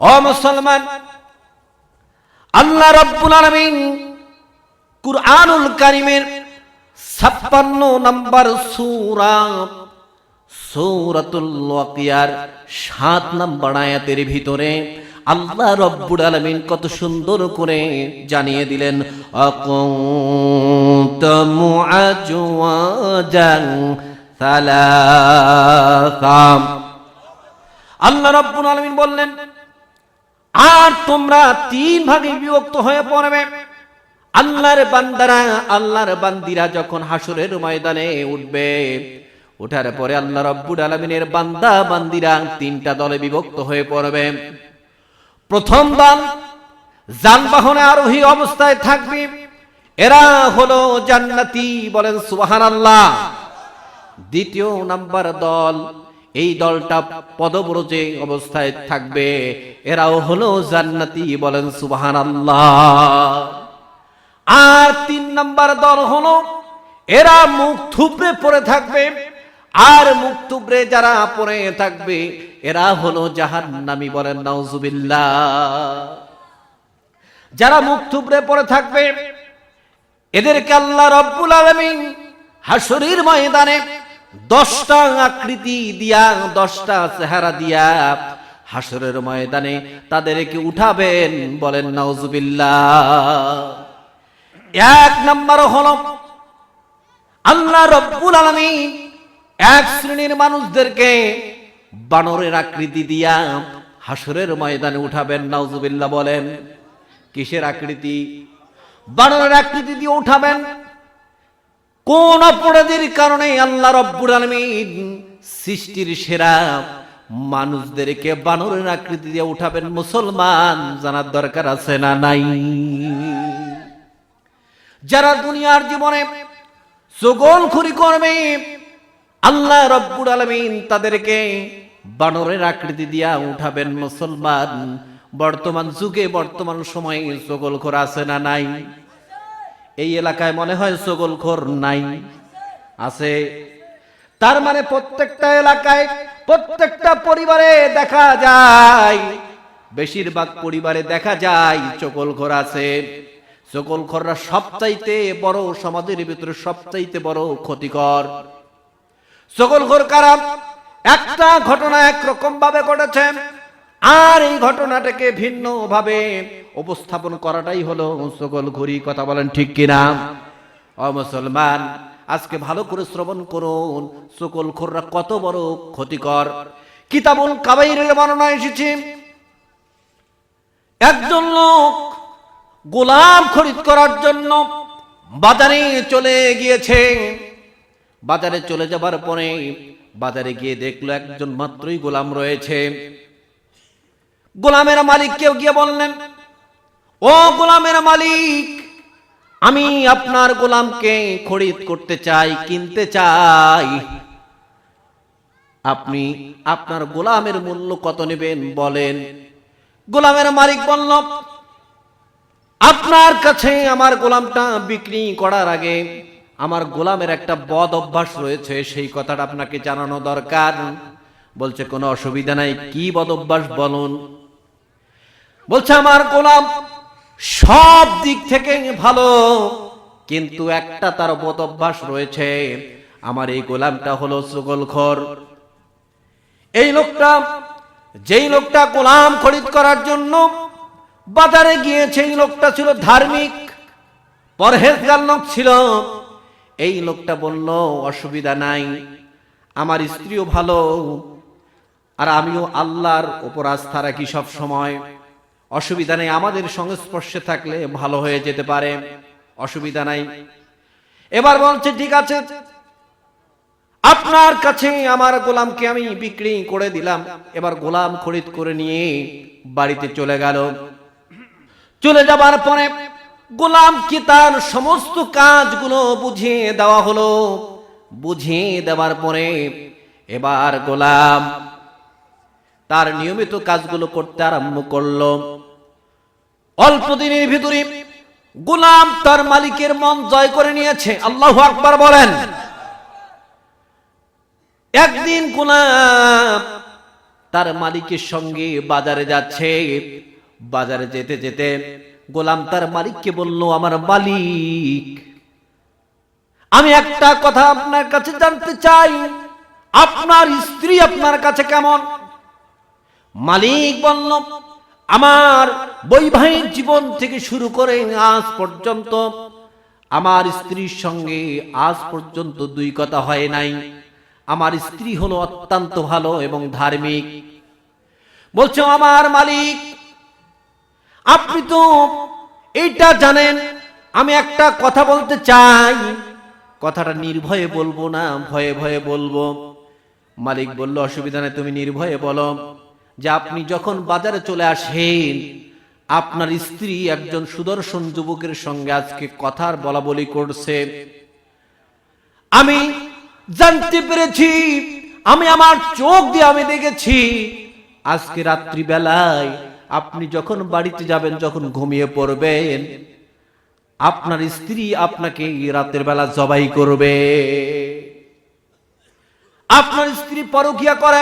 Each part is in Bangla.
ও মুসলমান, আল্লাহ রব্বুল আলামিন কুরআনুল কারীমের 56 নম্বর সূরা 7 নম্বর আয়াতের ভিতরে আল্লাহ রব্বুল আলামিন কত সুন্দর করে জানিয়ে দিলেন আকুনতুম আজওয়াজান সালাসাম আল্লাহ রব্বুল আলামিন বললেন, আর তোমরা তিন ভাগে বিভক্ত হয়ে পড়বে। আল্লাহর বান্দারা আল্লাহর বান্দিরা যখন হাসরের ময়দানে উঠবে ওঠার পরে আল্লাহ রব্বুল আলমিনের বান্দা বান্দিরা তিনটা দলে বিভক্ত হয়ে পড়বে। প্রথম দল যানবাহনে আরোহী অবস্থায় থাকবে। এরা হলো জান্নাতি বলেন সুবাহান আল্লাহ দ্বিতীয় নাম্বার দল এই দলটা পদব্রজে অবস্থায় থাকবে। এরাও হলো জান্নাতি বলেন সুবাহান আর তিন নাম্বার দল হলো, এরা মুখ থুবড়ে পড়ে থাকবে। আর মুখ থুবড়ে যারা পড়ে থাকবে, এরা হলো জাহান্নামী বলেন নাউজুবিল্লাহ। যারা মুখ থুবড়ে পড়ে থাকবে, এদেরকে আল্লাহ রব্বুল আলমিন হাসরির ময়দানে দশটা আকৃতি দিয়া, দশটা চেহারা দিয়া হাসরের ময়দানে তাদেরকে উঠাবেন, বলেন, নাউজুবিল্লাহ। এক নম্বর হল, আল্লাহ রব্বুল আলমিন এক শ্রেণির মানুষদেরকে বানরের আকৃতি দিয়া হাসরের ময়দানে উঠাবেন, নাউজুবিল্লাহ বলেন। কিসের আকৃতি? বানরের আকৃতি দিয়ে উঠাবেন। কোন অপরাধের কারণে আল্লাহ রব্বুর আলমিন সৃষ্টির সেরা মানুষদেরকে বানরের আকৃতি দিয়ে উঠাবেন মুসলমান জানার দরকার আছে না নাই? যারা দুনিয়ার জীবনে চগল খুরি করবে, আল্লাহ রব্বুর আলমিন তাদেরকে বানরের আকৃতি দিয়া উঠাবেন মুসলমান। বর্তমান যুগে, বর্তমান সময়ে চগল খোর আছে না নাই? এই এলাকায় মনে হয় সগলখোর নাই। আছে। তার মানে প্রত্যেকটা এলাকায়, প্রত্যেকটা পরিবারে দেখা যায়, বেশিরভাগ পরিবারে দেখা যায় চকলখোর আছে। চকলখোররা সবচাইতে বড় সমাজের ভিতরে সবচাইতে বড় ক্ষতিকর। চকলখোর কারা? একটা ঘটনা একরকম ভাবে ঘটেছে। আর এই ঘটনাটাকে ভিন্ন ভাবে উপস্থাপন করাটাই হলো সকল ঘুরি কথা বলেন ঠিক কিনা? অ মুসলমান, আজকে ভালো করে শ্রবণ করুন। সকল খোররা কত বড় ক্ষতিকর। কিতাবুল কাবাইরের বর্ণনা এসেছে, একজন লোক গোলাম খরিদ করার জন্য বাজারে চলে গিয়েছে। বাজারে চলে যাবার পরে বাজারে গিয়ে দেখল একজন মাত্রই গোলাম রয়েছে। গোলামের মালিক কেউ গিয়ে বললেন, ও গোলামের মালিক, আমি আপনার গোলামকে খরিদ করতে চাই, কিনতে চাই। আপনি আপনার গোলামের মূল্য কত নেবেন বলেন? গোলামের মালিক বলল, আপনার কাছে আমার গোলামটা বিক্রি করার আগে আমার গোলামের একটা বদ অভ্যাস রয়েছে, সেই কথাটা আপনাকে জানানো দরকার। বলছে, কোনো অসুবিধা নাই, কি বদ অভ্যাস বলুন? বলছে, আমার গোলাম সব দিক থেকে ভালো, কিন্তু একটা তার বদ অভ্যাস রয়েছে। আমার এই গোলামটা হলো সুগলখর। এই লোকটা, যেই লোকটা গোলাম খরিদ করার জন্য বাজারে গিয়েছে এই লোকটা ছিল ধার্মিক, পরহেজগার লোক ছিল। এই লোকটা বলল, অসুবিধা নাই, আমার স্ত্রীও ভালো আর আমিও আল্লাহর উপর আস্থা রাখি সব সময় অসুবিধা নেই আমাদের সংস্পর্শে থাকলে ভালো হয়ে যেতে পারে। অসুবিধা নাই। এবার বলছে, ঠিক আছে। আপনার কাছে আমার গোলামকে আমি বিক্রি করে দিলাম। এবার গোলাম খরিদ করে নিয়ে বাড়িতে চলে গেল। চলে যাবার পরে গোলাম কি তার সমস্ত কাজগুলো বুঝিয়ে দেওয়া হলো। বুঝিয়ে দেওয়ার পরে এবার গোলাম তার নিয়মিত কাজগুলো করতে আরম্ভ করল। অল্প দিনের ভিতরে গোলাম তার মালিকের মন জয় করে নিয়েছে। আল্লাহ আকবার বলেন। একদিন গোলাম তার মালিকের সঙ্গে বাজারে যাচ্ছে। বাজারে যেতে যেতে গোলাম তার মালিককে বলল, আমার মালিক, আমি একটা কথা আপনার কাছে জানতে চাই। আপনার স্ত্রী আপনার কাছে কেমন? মালিক বলল, আমার বৈবাহিক জীবন থেকে শুরু করে আজ পর্যন্ত আমার স্ত্রীর সঙ্গে আজ পর্যন্ত দুই কথা হয় নাই। আমার স্ত্রী হলো অত্যন্ত ভালো এবং ধার্মিক। বলছো, আমার মালিক, আপনি তো এইটা জানেন, আমি একটা কথা বলতে চাই। কথাটা নির্ভয়ে বলব না, ভয়ে ভয়ে বলব। মালিক বলল, অসুবিধা নেই, তুমি নির্ভয়ে বলো। যে আপনি যখন বাজারে চলে আসেন, আপনার স্ত্রী একজন সুদর্শন যুবকের সঙ্গে আজকে কথার বলা বলি করছে। আমি জানতে পেরেছি, আমি আমার চোখ দিয়ে আমি দেখেছি, আজকে রাত্রি বেলায় আপনি যখন বাড়িতে যাবেন, যখন ঘুমিয়ে পড়বেন, আপনার স্ত্রী আপনাকে রাতের বেলা জবাই করবে। আপনার স্ত্রী পরকিয়া করে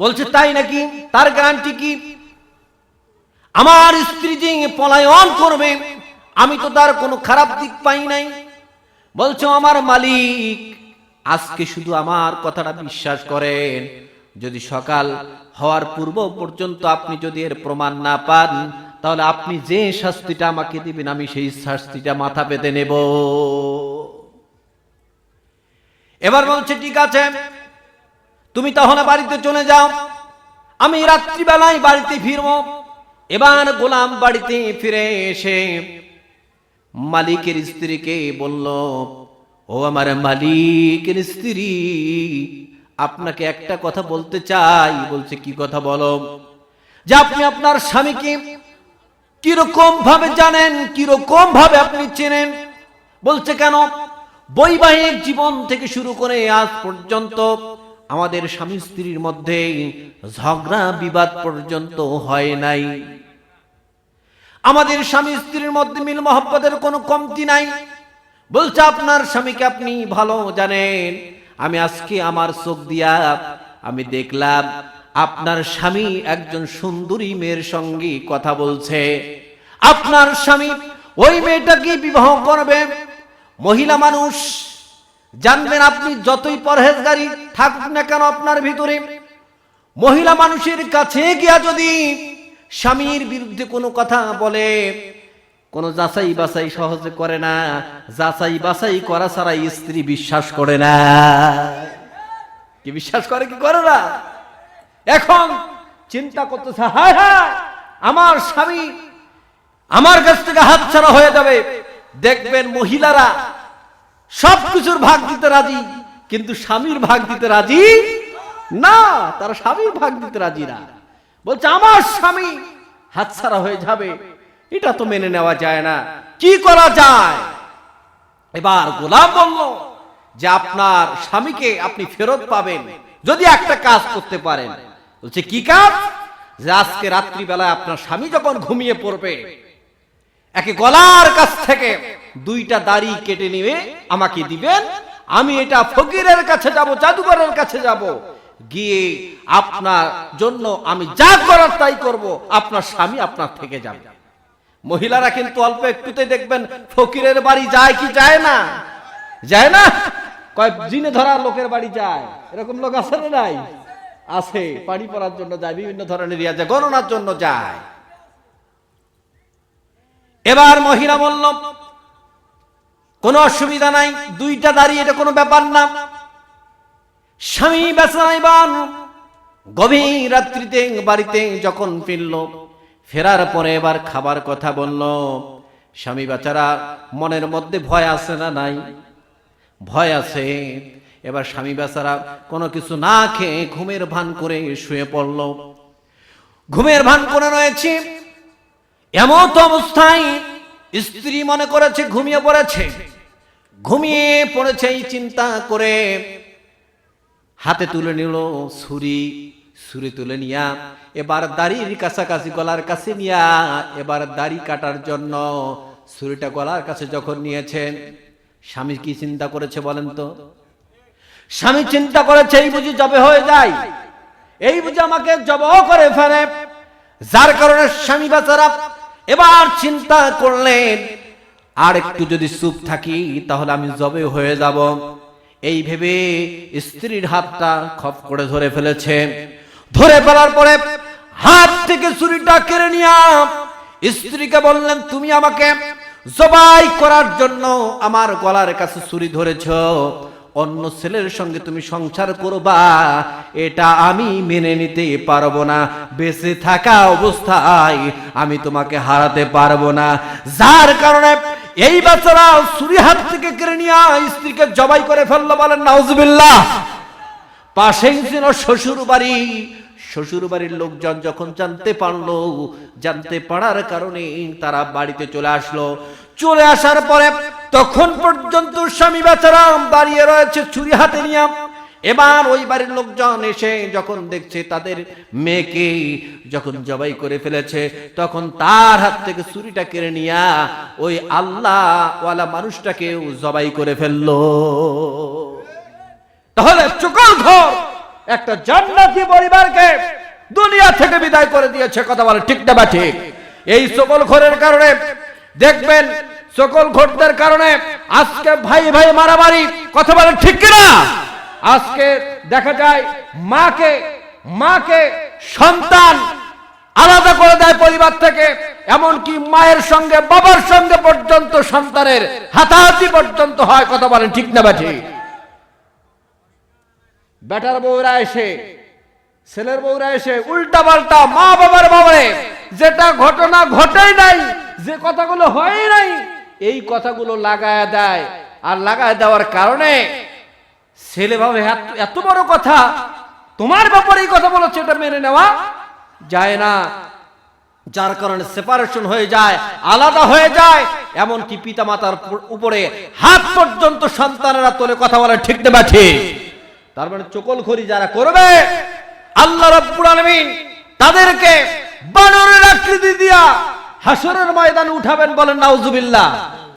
বলছে, তাই নাকি? তার গ্যারান্টি কি? আমার স্ত্রী যে পলায়ন করবে, আমি তো তার কোনো খারাপ দিক পাই নাই। বলছো, আমার মালিক, আজকে শুধু আমার কথাটা বিশ্বাস করেন। যদি সকাল হওয়ার পূর্ব পর্যন্ত আপনি যদি এর প্রমাণ না পান, তাহলে আপনি যে শাস্তিটা আমাকে দিবেন, আমি সেই শাস্তিটা মাথা পেতে নেব। এবার বলছে, ঠিক আছে তুমি তাহলে বাড়িতে চলে যাও। আমি রাত্রিবেলায় বাড়িতে ফিরব। এবার গোলাম বাড়িতে ফিরে এসে মালিকের স্ত্রীকে বলল, ও আমার মালিকের স্ত্রী, আপনাকে একটা কথা বলতে চাই। বলছে, কি কথা বলো? যে আপনি আপনার স্বামীকে কীরকম ভাবে জানেন কীরকম ভাবে আপনি চেনেন? বলছে, কেন? বৈবাহিক জীবন থেকে শুরু করে আজ পর্যন্ত আমাদের স্বামী স্ত্রীর মধ্যে ঝগড়া বিবাদ পর্যন্ত হয় নাই। আমাদের স্বামী স্ত্রীর মধ্যে মিল মহব্বতের কোনো কমতি নাই। বলছে, আপনার স্বামীকে আপনি ভালো জানেন। আমি আজকে আমার চোখ দিয়া আমি দেখলাম, আপনার স্বামী একজন সুন্দরী মেয়ের সঙ্গে কথা বলছে। আপনার স্বামী ওই মেয়েটাকে বিবাহ করবে। মহিলা মানুষ, জানবেন আপনি যতই পরহেজগারি থাকুক না কেন আপনার ভিতরে? মহিলা মানুষের কাছে গিয়া যদি স্বামীর বিরুদ্ধে কোনো কথা বলে, কোন যাচাই বাছাই সহজে করে না, যাচাই বাছাই করা ছাড়া স্ত্রী বিশ্বাস করে না। কি বিশ্বাস করে, কি করে না? এখন চিন্তা করতেছে, হায় হায়, আমার স্বামী আমার কাছ থেকে হাত ছাড়া হয়ে যাবে। দেখবেন মহিলারা সবকিছুর ভাগ দিতে রাজি। কিন্তু স্বামীর ভাগ দিতে রাজি? না, তারা স্বামীর ভাগ দিতে রাজি না। বলছে, আমার স্বামী হাতছাড়া হয়ে যাবে। এটা তো মেনে নেওয়া যায় না। কি করা যায়? এবার গোলাম বলল যে আপনার স্বামীকে আপনি ফেরত পাবেন, যদি একটা কাজ করতে পারেন। বলছে, কি কাজ? যে আজকে রাত্রিবেলায় আপনার স্বামী যখন ঘুমিয়ে পড়বে, একে গলার কাছ থেকে দুইটা দাড়ি কেটে নিয়ে আমাকে দিবেন আমি এটা ফকিরের কাছে যাব, জাদুঘরের কাছে যাব। গিয়ে আপনার জন্য আমি যা করার তাই করব, আপনার স্বামী আপনার থেকে যাবে। মহিলারা কিন্তু অল্প একটুতে দেখবেন ফকিরের বাড়ি যায় কি যায় না? যায় না? কয়, জিনে ধরা লোকের বাড়ি যায়। এরকম লোক আছে না নাই? আছে পানি পড়ার জন্য যায়, বিভিন্ন ধরনের ইয়া যায়, গণনার জন্য যায়। এবার মহিলা বলল কোনো অসুবিধা নাই, দুইটা দাঁড়িয়ে এটা কোনো ব্যাপার না। স্বামী বেসাইবান গভীর রাত্রিতে বাড়িতে যখন ফিরল, ফেরার পরে এবার খাবার কথা বলল, স্বামী বেচারা, মনের মধ্যে ভয় আছে না নাই? ভয় আছে। এবার স্বামী বেচারা কোনো কিছু না খেয়ে ঘুমের ভান করে শুয়ে পড়ল। ঘুমের ভান করে রয়েছে এমন অবস্থায় স্ত্রী মনে করেছে, ঘুমিয়ে পড়েছে। ঘুমিয়ে পড়েছে এই চিন্তা করে হাতে তুলে নিল ছুরি ছুরি তুলে নিয়া এবার দাড়ির কাছাকাছি গলার কাছে নিয়া এবার দাড়ি কাটার জন্য ছুরিটা গলার কাছে যখন নিয়েছেন স্বামী কি চিন্তা করেছে বলেন তো? স্বামী চিন্তা করেছে, এই বুঝি জবে হয়ে যায়। এই বুঝে আমাকে জব করে ফেলে। যার কারণে স্বামী বাচ্চারা এবার চিন্তা করলেন, আর একটু যদি চুপ থাকি, তাহলে আমি জবে হয়ে যাব। এই ভেবে স্ত্রীর হাতটা খপ করে ধরে ফেলেছে। ধরে ফেলার পরে হাত থেকে ছুরিটা কেড়ে নিয়ে স্ত্রীকে বললেন, তুমি আমাকে জবাই করার জন্য আমার গলার কাছে ছুরি ধরেছ। অন্য ছেলের সঙ্গে তুমি সংসার করবা, এটা আমি মেনে নিতে পারব না। বেঁচে থাকা অবস্থায় আমি তোমাকে হারাতে পারব না। যার কারণে এই বাচ্চারা ছুরি হাত থেকে কেড়ে নিয়ে স্ত্রীকে জবাই করে ফেলল বলেন, নাউজুবিল্লাহ। পাশেই ছিল শ্বশুর বাড়ি শ্বশুর বাড়ির লোকজন যখন জানতে পারল, জানতে পারার কারণে তারা বাড়িতে চলে আসলো। চলে আসার পরে তখন পর্যন্ত স্বামী বেচারা দাঁড়িয়ে রয়েছে ছুরি হাতে নিয়ে। এবার ওই বাড়ির লোকজন এসে যখন দেখছে তাদের মেয়েকে যখন জবাই করে ফেলেছে, তখন তার হাত থেকে ছুরিটা কেড়ে নিয়া ওই আল্লাহ ওয়ালা জবাই করে ফেলল। তাহলে চুকল ঘর, একটা জান্নাতি পরিবারকে দুনিয়া থেকে বিদায় করে দিয়েছে, কথা বলে ঠিক না বা ঠিক? এই সকল ঘরের কারণে দেখবেন সকল ঘটদের কারণে আজকে ভাই ভাই মারামারি, কথা বলে ঠিক কিনা? আজকে দেখা যায় মাকে মাকে সন্তান আলাদা করে দেয় পরিবার থেকে, এমনকি মায়ের সঙ্গে, বাবার সঙ্গে পর্যন্ত সন্তানের হাতাহাতি পর্যন্ত হয়, কথা বলেন ঠিক না বা ঠিক বেটার বউরা এসে, ছেলের বউরা এসে উল্টা পাল্টা মা বাবার বাবারে যেটা ঘটনা ঘটেই নাই, যে কথাগুলো হয় নাই এই কথাগুলো লাগায় দেয়। আর লাগায় দেওয়ার কারণে ছেলে ভাবে এত- বড় কথা, তোমার ব্যাপারে এই কথা বলেছে, এটা মেনে নেওয়া যায় না। যার কারণে সেপারেশন হয়ে যায়, আলাদা হয়ে যায়, এমনকি পিতা মাতার উপরে হাত পর্যন্ত সন্তানেরা তোলে কথা বলে, ঠিক না ঠিক? তার মানে চকল খড়ি যারা করবে, আল্লাহ রাব্বুল আলামিন তাদেরকে বানরের আকৃতি দিয়া হাসরের ময়দানে উঠাবেন বলেন নাউজুবিল্লাহ।